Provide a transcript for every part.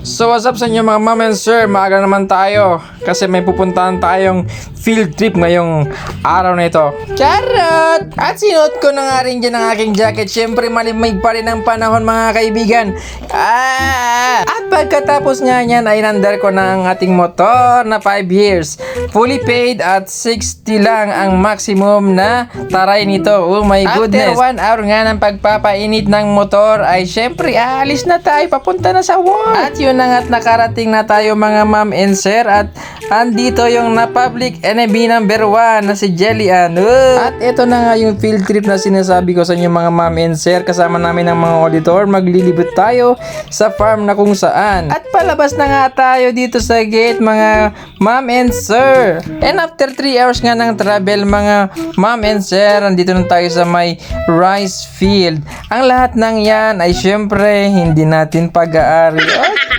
So what's up sa inyo mga ma'am and sir? Maaga naman tayo kasi may pupuntahan tayong field trip ngayong araw na ito. Charot! At sinuot ko na nga rin dyan ang aking jacket. Siyempre malimig pa rin ang panahon mga kaibigan. Ah! At pagkatapos nga niyan ay nandar ko ang ating motor na 5 years. Fully paid at 60 lang ang maximum na taray nito. Oh my goodness. After 1 hour nga ng pagpapainit ng motor ay syempre aalis na tayo papunta na sa work. At yun na nga't nakarating na tayo mga ma'am and sir at andito yung na public enemy number 1 na si Jelly Ann. Oh. At ito na nga yung field trip na sinasabi ko sa inyo mga ma'am and sir. Kasama namin ng mga auditor. Maglilibot tayo sa farm na kung saan. At palabas na nga tayo dito sa gate mga ma'am and sir. And after 3 hours nga ng travel mga ma'am and sir, andito na tayo sa may rice field. Ang lahat ng yan ay syempre hindi natin pag-aari.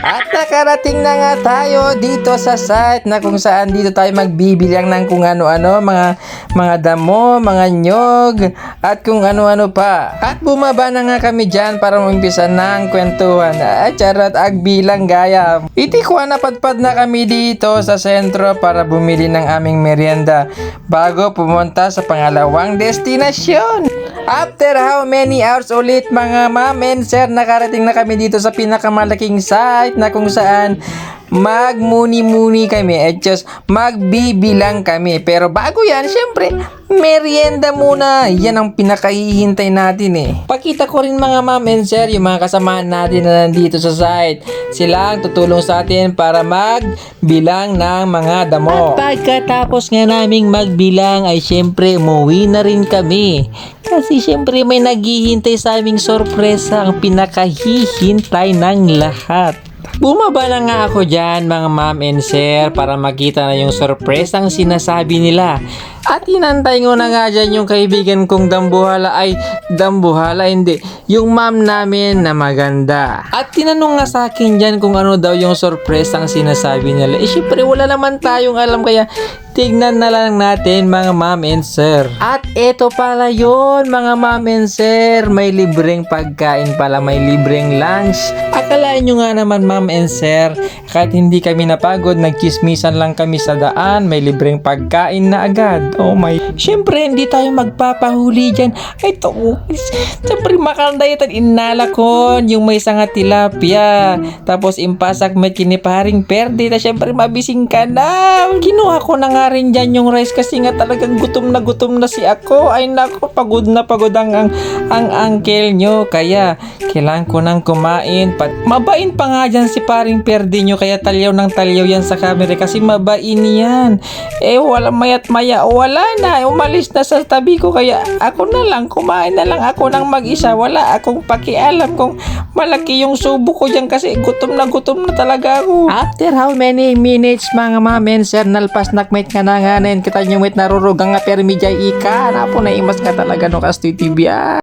At nakarating na nga tayo dito sa site na kung saan dito tayo magbibilang ng kung ano-ano, mga mga damo, mga nyog, at kung ano-ano pa. At bumaba na nga kami dyan para umpisa ang kwentuhan. At charot, agbilang gaya. Itikwa na padpad na kami dito sa sentro para bumili ng aming merienda bago pumunta sa pangalawang destinasyon. After how many hours ulit mga ma'am and sir, nakarating na kami dito sa pinakamalaking site na kung saan magmuni-muni kami at just magbibilang kami. Pero bago yan, syempre, merienda muna. Yan ang pinakahihintay natin eh. Pakita ko rin mga ma'am and sir, yung mga kasamahan natin na nandito sa site. Sila ang tutulong sa atin para magbilang ng mga damo. At pagkatapos nga naming magbilang ay syempre umuwi na rin kami. Kasi syempre may naghihintay sa aming sorpresa ang pinakahihintay ng lahat. Bumaba na nga ako dyan mga ma'am and sir para makita na yung sorpresang sinasabi nila. At inantay ko na nga dyan yung kaibigan kong dambuhala ay dambuhala hindi. Yung ma'am namin na maganda. At tinanong nga sa akin dyan kung ano daw yung sorpresang sinasabi nila. Eh syempre wala naman tayong alam kaya tignan na lang natin mga ma'am and sir. At eto pala yon mga ma'am and sir. May libreng pagkain pala, may libreng lunch. Akalaan nyo nga naman ma'am and sir, kahit hindi kami napagod, nagkismisan lang kami sa daan, may libreng pagkain na agad. Oh my. Siyempre, hindi tayo magpapahuli dyan. Ay, to. Siyempre, makanda yun inala ko yung may sanga tilapia. Tapos, impasak may kiniparing perde. Na siyempre, mabising ka na. Kinuha ko na nga rin dyan yung rice kasi nga talagang gutom na gutom na si ako. Ay, nako, pagod na pagod ang, ang, ang uncle nyo. Kaya, kailangan ko nang kumain. Pat mabain pa nga dyan si paring perde nyo. Kaya talyaw ng talyaw yan sa camera kasi mabain yan. Eh, wala mayat maya. Wala na. Umalis na sa tabi ko. Kaya ako na lang. Kumain na lang ako ng mag-isa. Wala akong pakialam kung malaki yung subo ko dyan kasi gutom na gutom na talaga ako. After how many minutes mga mamen sir nalpas nakmate nga na nga kita nyo wait narurugang nga permi jay ika. Napo na imas nga talaga no kastoy tibia.